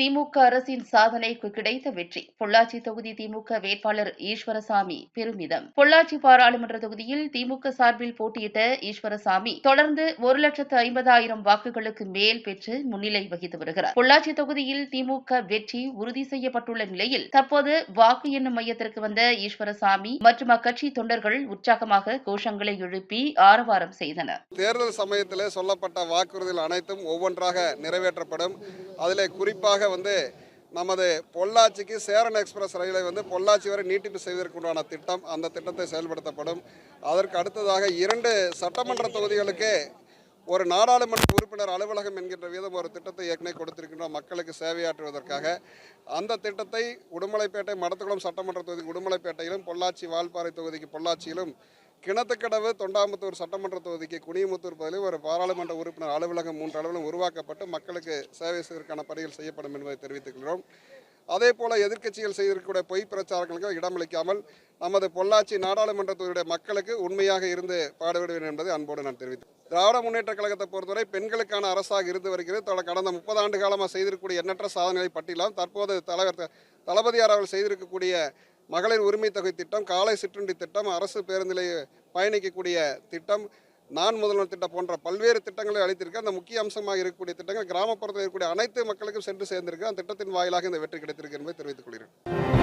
திமுக அரசின் சாதனைக்கு கிடைத்த வெற்றி. பொள்ளாச்சி தொகுதி திமுக வேட்பாளர் ஈஸ்வரசாமி பெருமிதம். பொள்ளாச்சி பாராளுமன்ற தொகுதியில் திமுக சார்பில் போட்டியிட்ட ஈஸ்வரசாமி தொடர்ந்து ஒரு லட்சத்து ஐம்பதாயிரம் வாக்குகளுக்கு மேல் பெற்று முன்னிலை வகித்து வருகிறார். பொள்ளாச்சி தொகுதியில் திமுக வெற்றி உறுதி செய்யப்பட்டுள்ள நிலையில் தற்போது வாக்கு எண்ணும் மையத்திற்கு வந்த ஈஸ்வரசாமி மற்றும் அக்கட்சி தொண்டர்கள் உற்சாகமாக கோஷங்களை எழுப்பி ஆரவாரம் செய்தனர். தேர்தல் சமயத்தில் சொல்லப்பட்ட வாக்குறுதிகள் அனைத்தும் ஒவ்வொன்றாக நிறைவேற்றப்படும். அதில் குறிப்பாக வந்து நமது பொள்ளாச்சிக்கு சேரன் எக்ஸ்பிரஸ் ரயிலை வந்து பொள்ளாச்சி வரை நீட்டிப்பு செய்வதற்குண்டான திட்டம் அந்த திட்டத்தை செயல்படுத்தப்படும். அதற்கு அடுத்ததாக இரண்டு சட்டமன்ற தொகுதிகளுக்கு ஒரு நாடாளுமன்ற உறுப்பினர் அலுவலகம் என்கின்ற விதம் ஒரு திட்டத்தை ஏற்கனவே கொடுத்திருக்கின்றோம் மக்களுக்கு சேவையாற்றுவதற்காக. அந்த திட்டத்தை உடுமலைப்பேட்டை மடத்துக்குளம் சட்டமன்ற தொகுதி உடுமலைப்பேட்டையிலும் பொள்ளாச்சி வால்பாறை தொகுதிக்கு பொள்ளாச்சியிலும் கிணத்துக்கடவு தொண்டாமுத்தூர் சட்டமன்ற தொகுதிக்கு குனியமுத்தூர் பகுதியில் ஒரு பாராளுமன்ற உறுப்பினர் அலுவலகம் மூன்று அளவிலும் உருவாக்கப்பட்டு மக்களுக்கு சேவை செய்வதற்கான பணிகள் செய்யப்படும் என்பதை தெரிவித்துக்கிறோம் அதே போல் எதிர்க்கட்சிகள் செய்திருக்கக்கூடிய பொய் பிரச்சாரங்களுக்கு இடமளிக்காமல் நமது பொள்ளாச்சி நாடாளுமன்ற தொகுதியுடைய மக்களுக்கு உண்மையாக இருந்து பாடுபடுவேன் என்பதை அன்போடு நான் தெரிவித்தேன் திராவிட முன்னேற்ற கழகத்தை பொறுத்தவரை பெண்களுக்கான அரசாக இருந்து வருகிறது. தொட- கடந்த முப்பது ஆண்டு காலமாக செய்திருக்கக்கூடிய எண்ணற்ற சாதனைகளை பட்டியலாம். தற்போது தலைவர் தளபதியார் அவர்கள் செய்திருக்கக்கூடிய மகளிர் உரிமை தொகை திட்டம் காலை சிற்றுண்டி திட்டம் அரசு பேருந்திலே பயணிக்கக்கூடிய திட்டம் நான் முதல்வர் திட்டம் போன்ற பல்வேறு திட்டங்களை அளித்திருக்கு அந்த முக்கிய அம்சமாக இருக்கக்கூடிய திட்டங்கள் கிராமப்புறத்தில் இருக்கக்கூடிய அனைத்து மக்களுக்கும் சென்று சேர்ந்திருக்கு அந்த திட்டத்தின் வாயிலாக இந்த வெற்றி கிடைத்திருக்கு என்பதை தெரிவித்துக் கொள்கிறேன்.